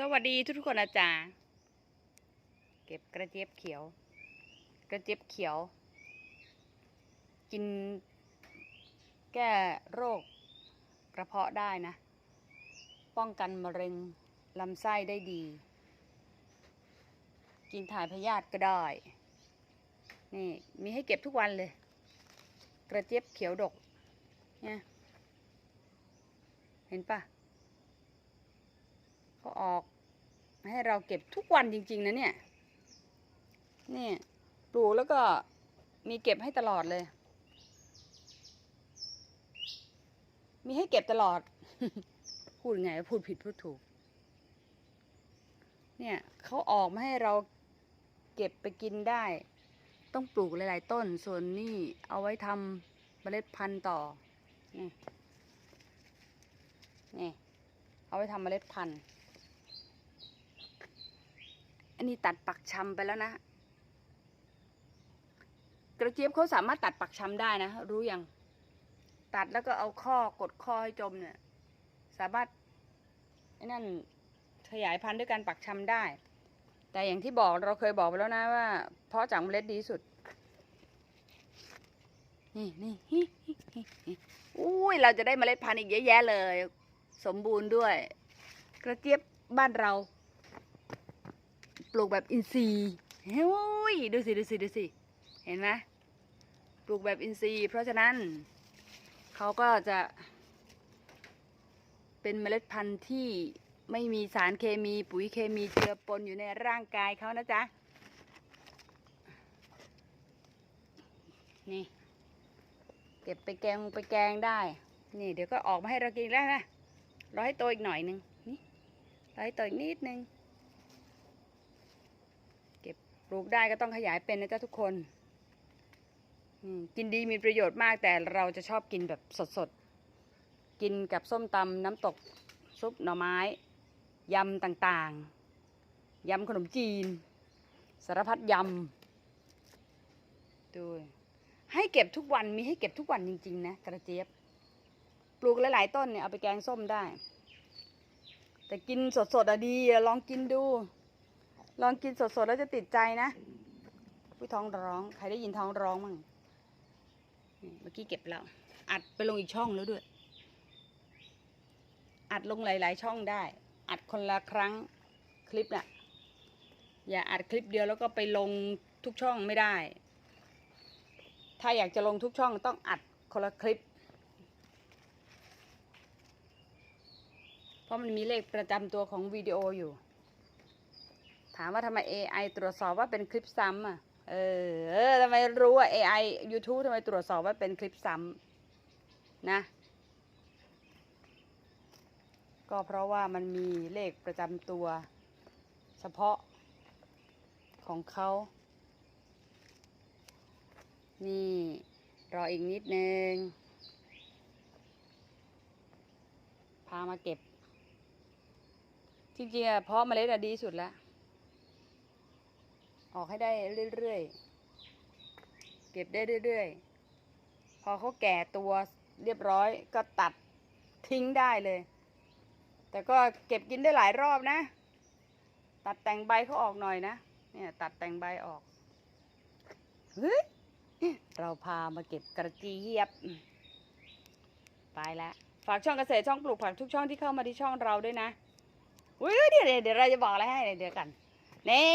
สวัสดีทุกคนอาจารย์เก็บกระเจี๊ยบเขียว กระเจี๊ยบเขียว กินแก้โรคกระเพาะได้นะ ป้องกันมะเร็งลำไส้ได้ดี กินถ่ายพยาธิก็ได้ นี่มีให้เก็บทุกวันเลย กระเจี๊ยบเขียวดกเนี่ยเห็นปะ ก็ออก ให้เราเก็บทุกวันจริง ๆ นะเนี่ย นี่ปลูกแล้วก็มีเก็บให้ตลอดเลย มีให้เก็บตลอด พูดไงพูดผิดพูดถูก เนี่ยเขาออกมาให้เราเก็บไปกินได้ ต้องปลูกหลาย ๆ ต้น ส่วนนี่เอาไว้ทำเมล็ดพันธุ์ต่อ นี่นี่เอาไว้ทำเมล็ดพันธุ์ นนี้ตัดปักชำไปแล้วนะ กระเจี๊ยบเขาสามารถตัดปักชำได้นะ รู้ยัง ตัดแล้วก็เอาข้อกดข้อให้จมเนี่ย สามารถนั่นขยายพันธุ์ด้วยการปักชำได้ แต่อย่างที่บอกเราเคยบอกไปแล้วนะว่า เพราะจากเมล็ดดีสุด นี่นี่ฮิฮิฮิอุ้ยเราจะได้เมล็ดพันธุ์อีกเยอะแยะเลย สมบูรณ์ด้วย กระเจี๊ยบบ้านเรา ลูกแบบอินทรีย์เฮ้ยดูสิดูสิดูสิเห็นไหมปลูกแบบอินทรีย์ เพราะฉะนั้นเขาก็จะเป็นเมล็ดพันธุ์ที่ไม่มีสารเคมีปุ๋ยเคมีเจือปนอยู่ในร่างกายเขานะจ๊ะ นี่ เก็บไปแกงไปแกงได้ นี่ เดี๋ยวก็ออกมาให้เรากินแล้วนะรอให้โตอีกหน่อยหนึ่งนี่รอให้โตอีกนิดนึง ปลูกได้ก็ต้องขยายเป็นนะจ๊ะทุกคนกินดีมีประโยชน์มากแต่เราจะชอบกินแบบสดๆ กินกับส้มตำน้ำตกซุปหน่อไม้ ยำต่างๆ ยำขนมจีน สารพัดยำดูให้เก็บทุกวันมีให้เก็บทุกวันจริง ๆ นะ กระเจี๊ยบ ปลูกหลายๆต้นเนี่ยเอาไปแกงส้มได้ แต่กินสดๆอะดีลองกินดู ลองกินสดๆแล้วจะติดใจนะผู้ท้องร้อง ใครได้ยินท้องร้องมั่งเมื่อกี้เก็บแล้ว อัดไปลงอีกช่องแล้วด้วย อัดลงหลาย ๆ ช่องได้ อัดคนละครั้งคลิปน่ะ อย่าอัดคลิปเดียวแล้วก็ไปลงทุกช่องไม่ได้ ถ้าอยากจะลงทุกช่องต้องอัดคนละคลิป เพราะมันมีเลขประจำตัวของวิดีโออยู่ ถามว่าทำไม AI ตรวจสอบว่าเป็นคลิปซ้ำอะเออเออทำไมรู้ว่า AI YouTube ทำไมตรวจสอบว่าเป็นคลิปซ้ำนะ ก็เพราะว่ามันมีเลขประจำตัว เฉพาะของเขา นี่ รออีกนิดนึง พามาเก็บ จริงๆอะเพาะเมล็ดอะดีสุดแล้ว ออกให้ได้เรื่อยๆ เก็บได้เรื่อยๆ พอเขาแก่ตัวเรียบร้อยก็ตัดทิ้งได้เลย แต่ก็เก็บกินได้หลายรอบนะ ตัดแต่งใบเขาออกหน่อยนะ เนี่ยตัดแต่งใบออก เฮ้ย เราพามาเก็บกระเจี๊ยบ ไปแล้วฝากช่องเกษตรช่องปลูกผักทุกช่องที่เข้ามาที่ช่องเราด้วยนะอุ้ยเดี๋ยวเดี๋ยวเราจะบอกอะไรให้เดี๋ยวกันนี่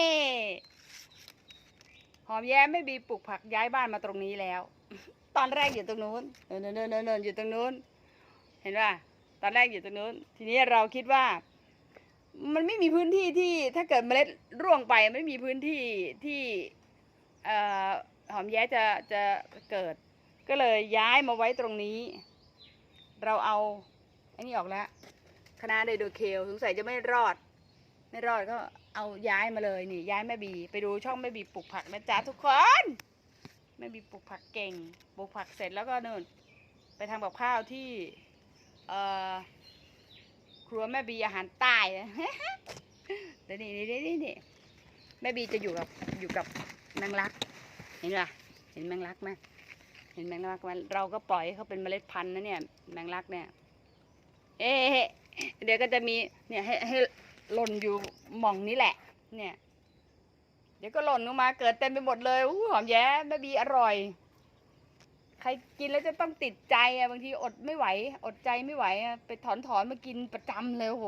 อมแย้มไม่บีปลูกผักย้ายบ้านมาตรงนี้แล้ว ตอนแรกอยู่ตรงนู้นเนินเนินเนินเนินอยู่ตรงนู้น เห็นป่ะตอนแรกอยู่ตรงนู้น ทีนี้เราคิดว่า มันไม่มีพื้นที่ที่ถ้าเกิดเมล็ดร่วงไปไม่มีพื้นที่ที่หอมแย้จะจะเกิด ก็เลยย้ายมาไว้ตรงนี้ เราเอาไอ้นี่ออกแล้วคณะไดโดเคลสงสัยจะไม่รอด ไม่รอดก็เอาย้ายมาเลยนี่ย้ายแม่บี ไปดูช่องแม่บีปลูกผักนะจ๊ะทุกคนแม่บีปลูกผักเก่งปลูกผักเสร็จแล้วก็นู่นไปทำกับข้าวที่เอ่อครัวแม่บีอาหารใต้เดี๋ยวนี่นี่นี่นี่แม่บีจะอยู่กับอยู่กับแมงลัก เห็นป่ะเห็นแมงลักไหมเห็นแมงลักไหมเราก็ปล่อยให้เขาเป็นเมล็ดพันธุ์นะเนี่ยแมงลักเนี่ย เอ๊ะเดี๋ยวก็จะมีเนี่ยให้ให้ หล่นอยู่หม่องนี้แหละ เนี่ย เดี๋ยวก็หล่นลงมาเกิดเต็มไปหมดเลยอู้หอมแย้แม่บีอร่อย ใครกินแล้วจะต้องติดใจอะบางทีอดไม่ไหว อดใจไม่ไหวอะไปถอนถอนมากินประจำเลยโห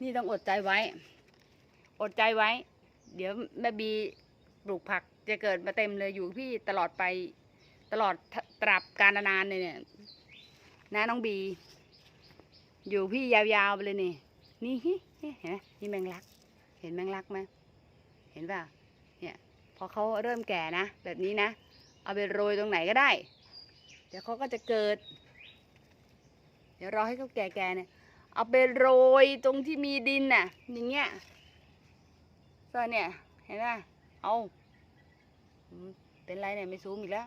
นี่ต้องอดใจไว้ อดใจไว้ เดี๋ยวแม่บีปลูกผักจะเกิดมาเต็มเลยอยู่พี่ตลอดไปตลอดตราบกาลนานเลยเนี่ยนะน้องบี อยู่พี่ยาวๆไปเลยนี่ นี่เห็นไหมนี่แมงลัก เห็นแมงลักไหมเห็นป่ะเนี่ยพอเขาเริ่มแก่นะแบบนี้นะ เอาไปโรยตรงไหนก็ได้ เดี๋ยวเขาก็จะเกิด เดี๋ยวรอให้เขาแก่ๆเนี่ยเอาไปโรยตรงที่มีดินน่ะ อย่างเงี้ยก็เนี่ย เห็นไหมเอาเป็นไรเนี่ยไม่ซูมอีกแล้ว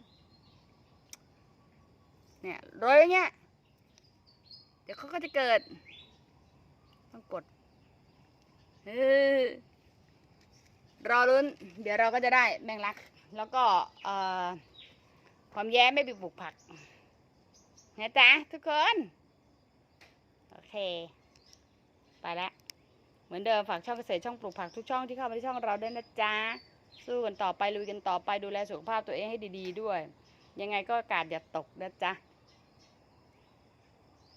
เนี่ยโรยอย่างเงี้ย เดี๋ยวเขาก็จะเกิด ต้องกดเออรอรุ้น เดี๋ยวเราก็จะได้แมงลัก แล้วก็เอ่อความแย้ไม่ไปปลูกผักนะจ๊ะทุกคน โอเค ไปละเหมือนเดิมฝากช่องเกษตรช่องปลูกผักทุกช่องที่เข้ามาที่ช่องเราด้วยนะจ๊ะ สู้กันต่อไปลุยกันต่อไปดูแลสุขภาพตัวเองให้ดีๆด้วย ยังไงก็อากาศอย่าตกนะจ๊ะ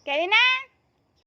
แกนี่นะ